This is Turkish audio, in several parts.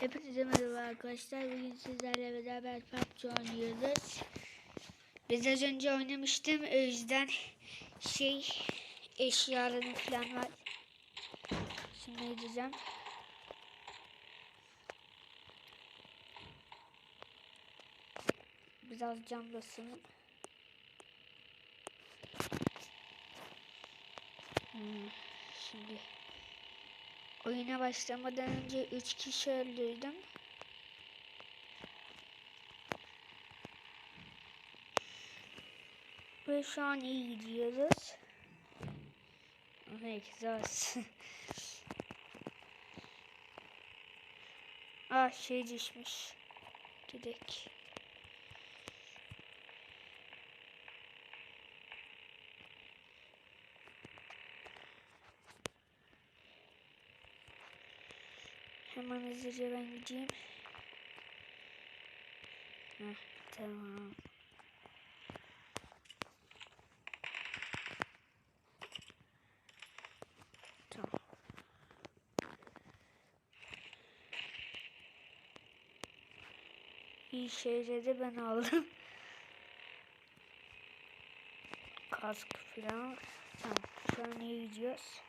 Hepinize merhaba arkadaşlar. Bugün sizlerle beraber PUBG oynuyoruz. Biz az önce oynamıştım. O yüzden şey eşyalarım falan var. Şimdi gideceğim. Biraz cam basalım. Hmm, Şimdi oyuna başlamadan önce 3 kişi öldürdüm. Ve şu an iyi gidiyoruz. Herkes az. ah şey düşmüş. Gidek. Hemen hızlıca ben gideyim. Heh, tamam. Tamam. İyi şeyleri ben aldım. Kask falan. Tamam. Şu an iyi gidiyoruz.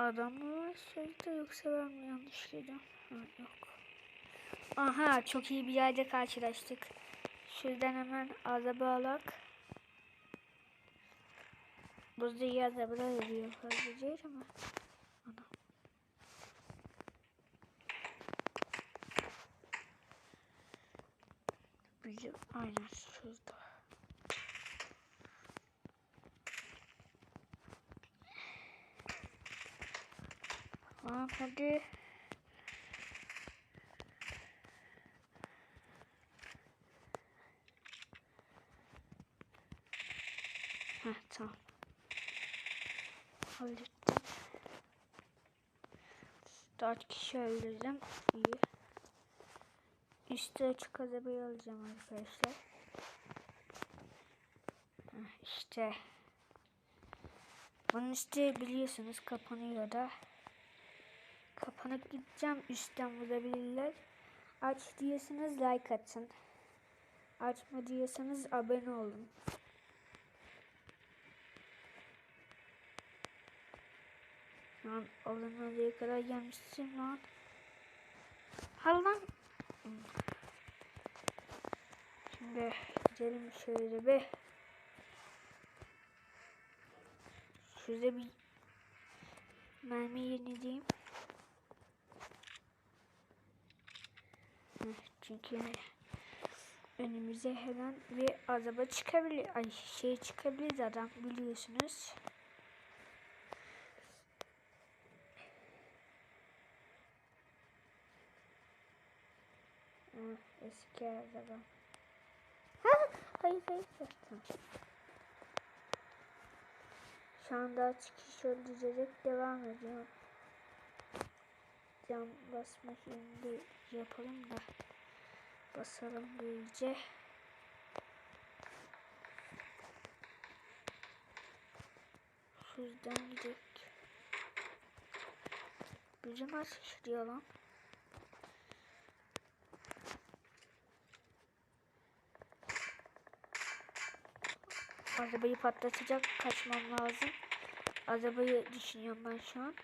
Adam mı var sözde yoksa ben mi yanlış dedim? Ha, yok. Aha çok iyi bir yerde karşılaştık. Şuradan hemen araba alak. Burada iyi arabalar oluyor fazla değil ama. Ana. Bizim aynen şurada. Tamam hadi. Heh tamam. Hallettim. Dört kişi öldürdüm. İyi. Üstü açık arabayı alacağım arkadaşlar. Heh, işte. Bunun üstü biliyorsunuz kapanıyor da. Kapanıp gideceğim üstten vurabilirler. Aç diyorsanız like atın. Açma diyorsanız abone olun. Lan oradan oraya kadar gelmişsin lan. Hal lan. Şimdi gidelim şöyle bir. Şurada bir mermi yenileyim. Çünkü önümüze hemen bir araba çıkabilir. Ay şey çıkabilir adam biliyorsunuz. Heh, eski araba. Ha, hayır hayır. Tamam. Şu anda çıkış öldürerek devam ediyorum. Cam basma şimdi yapalım da basalım böylece. Şuradan gidelim. Bizim ateş diyor lan. Arabayı patlatacak kaçmam lazım. Arabayı düşünüyorum ben şu an.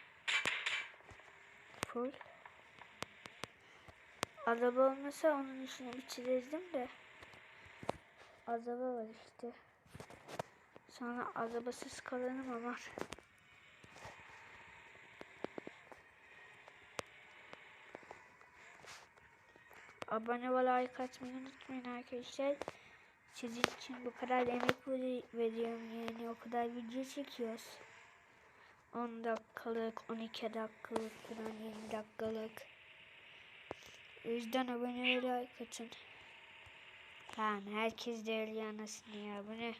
Full. Araba olmasa onun işini bitirirdim de. Araba var işte. Sonra arabasız kalanım ama. Abone ve like atmayı unutmayın arkadaşlar. Sizin için bu kadar emek veri- veriyorum yani o kadar video çekiyoruz. 10 dakikalık, 12 dakikalık falan 20 dakikalık. O yüzden abone ve like atın. Tamam herkes de öyle anasını ya bu ne?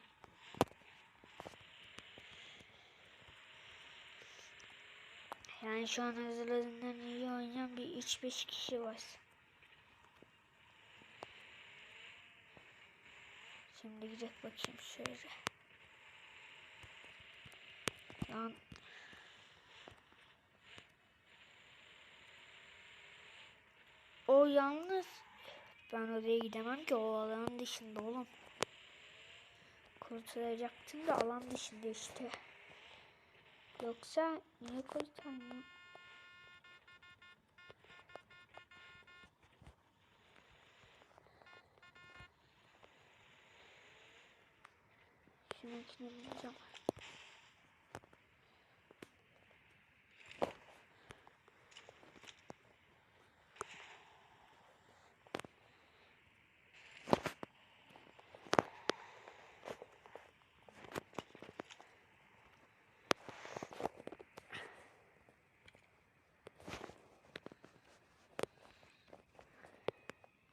Yani şu an hazırlarından iyi oynayan bir 3-5 kişi var. Şimdi gidecek bakayım şöyle. Lan O yalnız ben oraya gidemem ki o alanın dışında oğlum. Kurtulacaktım da alan dışında işte. Yoksa niye kurtarmıyor? Şununkini bulacağım.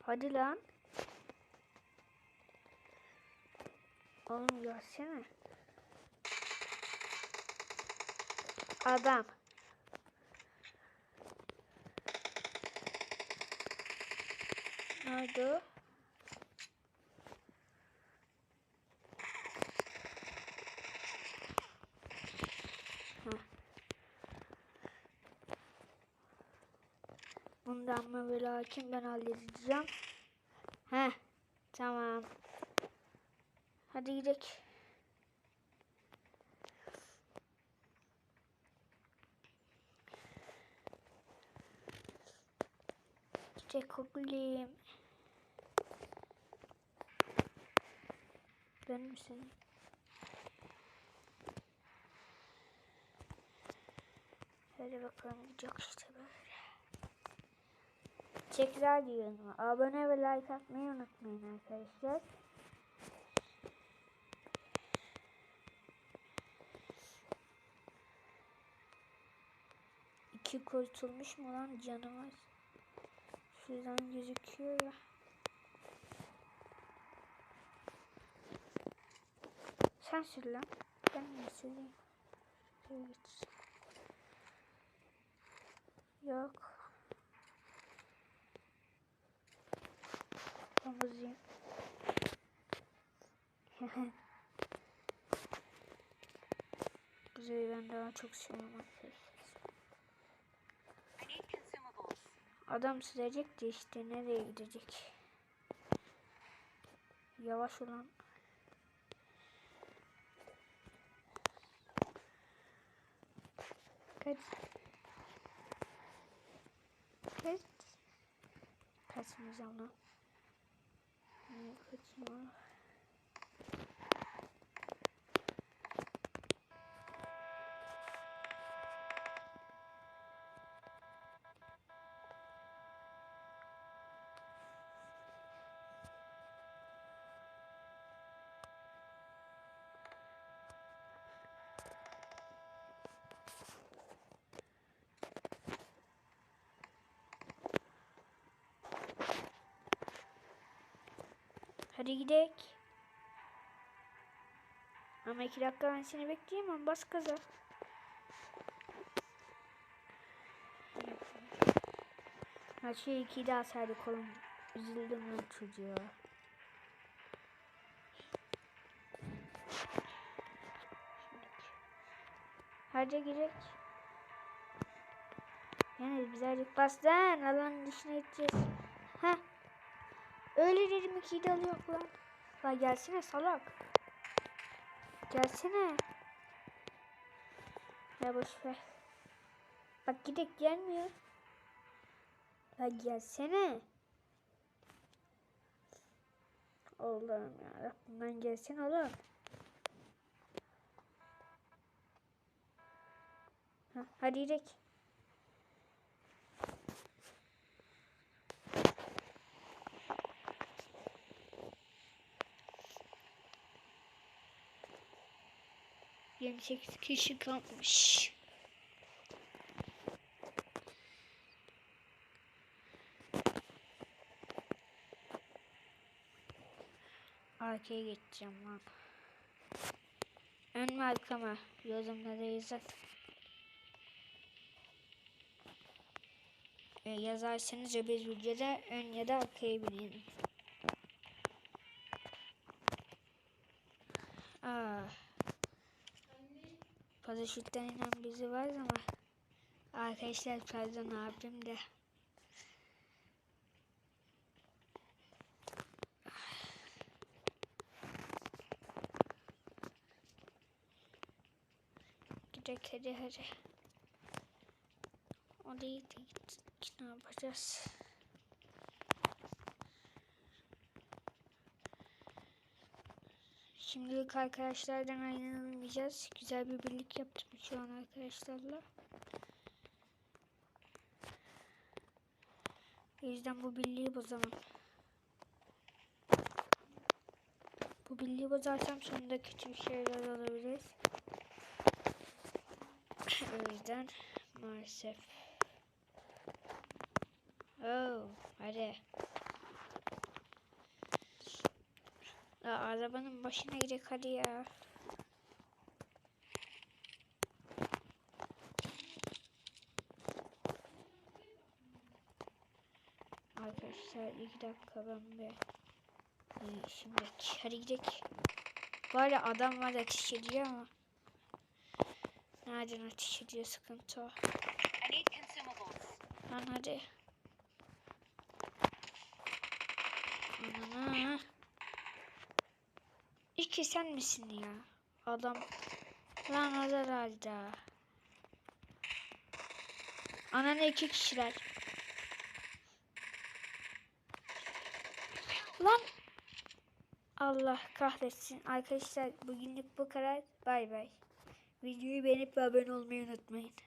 Hadi lan. Oğlum gelsene. Adam. Nerede? Bundan mı ve lakin ben halledeceğim. Heh. Tamam. Hadi gidelim. Çiçek koklayayım. Ben misin? Hadi bakalım gidecek işte böyle. Tekrar diyorum. Abone ve like atmayı unutmayın arkadaşlar. İki kurtulmuş mu lan canımız? Şuradan gözüküyor ya. Sen sür lan. Ben mi süreyim? Evet. Yok. Güzel ben daha çok seviyorum. Adam sürecekti işte nereye gidecek? Yavaş olan. Kaç. Kaç. Kaçmayacağım lan. Kaçma? Hadi gidelim. Ama iki dakika ben seni bekleyemem. Bas gaza. Ha şey iki daha saydık oğlum. Üzüldüm lan çocuğa. Hadi gidelim. Yani birazcık bas lan. Alanın dışına gideceğiz. Öyle dedim ikiyi de alıyor lan. Lan gelsene salak. Gelsene. Ya boş ver. Bak gidek gelmiyor. Lan gelsene. Allah'ım ya Rabbimden gelsin oğlum. Ha, hadi gidelim. Yirmi sekiz kişi kalmış. Arkaya geçeceğim lan. Ön mü arka mı? Yorumlara yazın. E, yazarsanız öbür videoda ön ya da arkaya binelim. Aa. Paraşütten inen bizi var ama arkadaşlar pardon abim de Gidelim hadi hadi. Orayı da ne yapacağız? Şimdilik arkadaşlardan ayrılmayacağız. Güzel bir birlik yaptım şu an arkadaşlarla. O yüzden bu birliği bozamam. Bu birliği bozarsam sonunda kötü bir şeyler olabilir. o yüzden maalesef. Oh, hadi. Ya, arabanın başına gidecek hadi ya. Arkadaşlar iki dakika ben bir İyi, şimdi hadi gidelim. Arada adam var ateş ediyor ama. Nereden ateş ediyor sıkıntı o. Lan hadi. Anana. İki sen misin ya? Adam. Lan hazır halde. Anana iki kişiler. Lan. Allah kahretsin. Arkadaşlar bugünlük bu kadar. Bay bay. Videoyu beğenip abone olmayı unutmayın.